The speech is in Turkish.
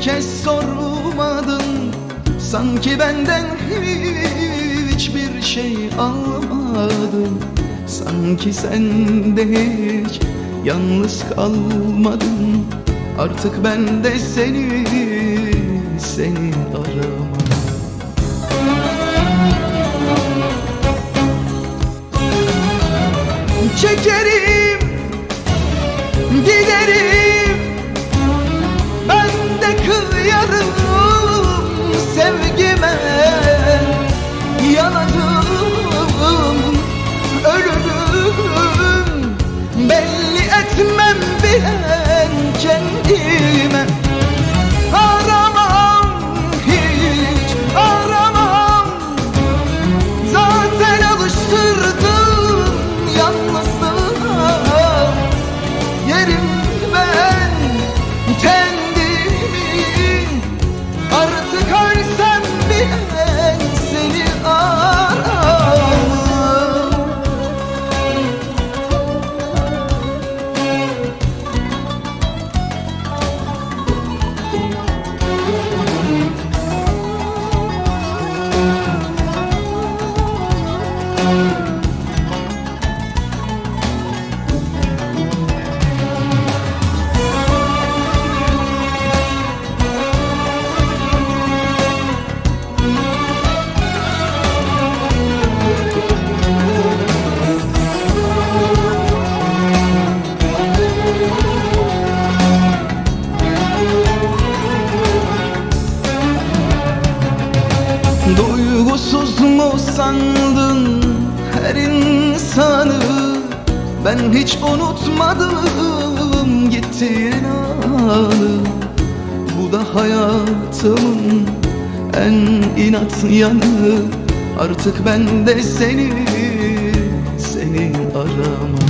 kez sormadın. Sanki benden hiçbir şey almadın. Sanki sen de hiç yalnız kalmadın. Artık ben de seni, seni aramam. Çekerim, I'm Duygusuz mu sandın her insanı? Ben hiç unutmadım gittiğin anı. Bu da hayatımın en inat yanı. Artık ben de seni, seni aramam